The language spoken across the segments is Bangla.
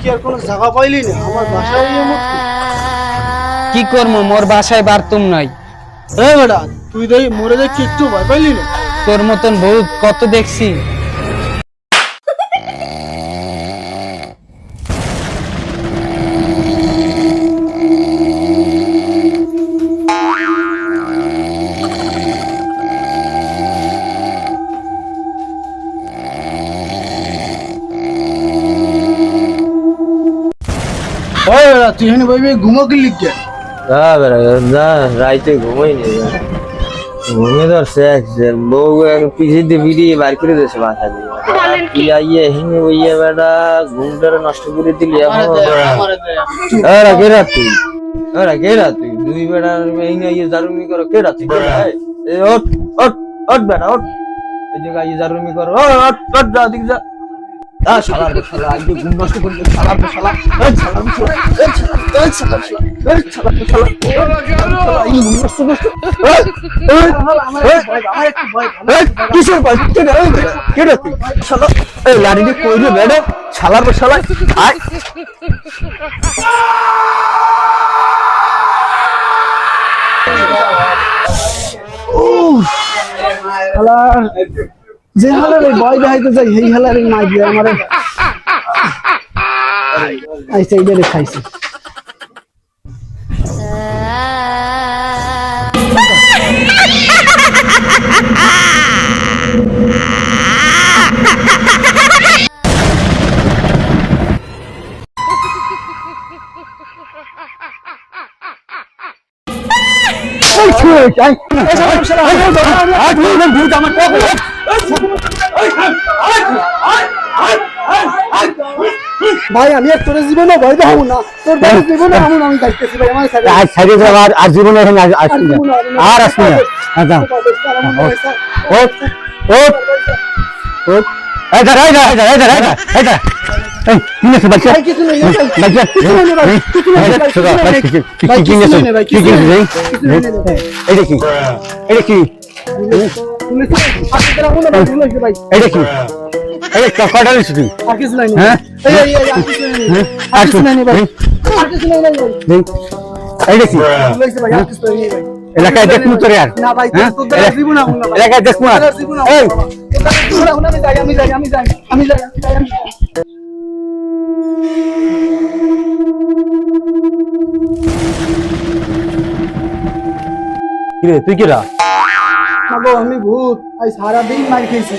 কি আর কোনো জায়গা পাইলি না? আমার বাসায় কি করব মোর বাসায় বারতুম নাই। এ বেটা তুই দেই মরে দেখি একটু ভয় পাইলি না? তোর মতন বহুত কত দেখছি। ওই বেটা তুই এখানে বইবি ঘুমো কি লিখে যা বেড়া যা রাইতে ঘুমাই নি ঘুমে ধরছে একজন বউ পিছিয়ে দিয়ে বিড়িয়ে বার করে দিয়েছে মাথা দিয়ে। কি? আইয়ে হিনে ওইয়ে বেড়া ঘুমটারে নষ্ট করে দিলি এখন এরা কেরা তুই? এরা কেরা তুই? দুই বেড়া এই না ইয়ে জারুমি করো কেরা তুই? ওট ওট ওট বেড়া ওট এই জায়গায় ইয়ে জারুমি করো ওট ওট যা দিক যা। আ শালার শালা আজকে ঘুম নষ্ট করে শালার শালা এই শালার শালা এই শালা এই শালা কই রে শালার শালা যে হালারে ভয় দেখাইতে যাই সেই হালারে মাইক মাই দিয়ে আমার আইসা এইটারে খাইছে। ভাই আমি এক তোর জীবনে ভয় দেখাবো না। তোর বাড়ির জীবনে এমন আমি যাইতেছি ভাই আমার সাথে আজ সাইডে যাব আর আর জীবনে এখানে আর আসবি না। আর আসবি না। হ্যাঁ, যাও ওট ওট ওট এই ধর এই ধর এই ধর এই ধর এই ধর এই কি নেছে বাচ্চা কিছু নেই বাচ্চা কিছু নেই ভাই নেই ভাই নেই ভাই নেই এটা কি এটা কি এটা কি আর হ্যাঁ? আর নাই হ্যাঁ? আর নাই ভাই হ্যাঁ? আর নাই ভাই এটা কি আর এলাকায় দেখব তোর আর হ্যাঁ? এলাকায় দেখব না তোর দ্বারা জীবন আমুন এই না বাবা। তোর দ্বারা জীবন আমুন না, আমি যাই আমি যাই আমি যাই আমি যাই কিরে তুই কিরা না গো আমি ভূত। আজ সারাদিন মার খেয়েছি।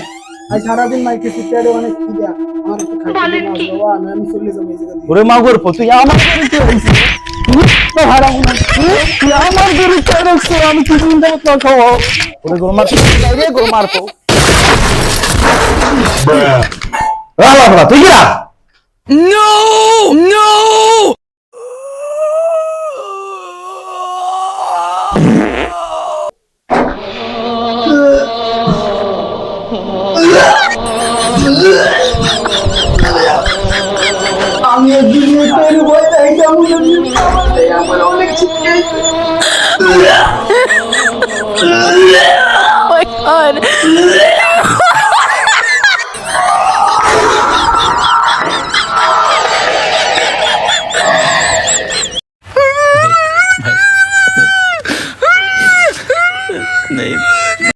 আজ সারাদিন মার খেয়েছি পেটে অনেক খিদা। আমার একটু খাইতে দিন বাবা আমি আমি চলে যাব এই জায়গা থেকে ওরে মা গোর তুই আমার বাড়িতে আইছিস হারাম না। তুই আমার বাড়িতে রাখছ আমি কি দিন দেব তো খাও ওরে গোর রে গোর তো রালা বাবা তুই কিরা আমি oh my god. Nate. Nate.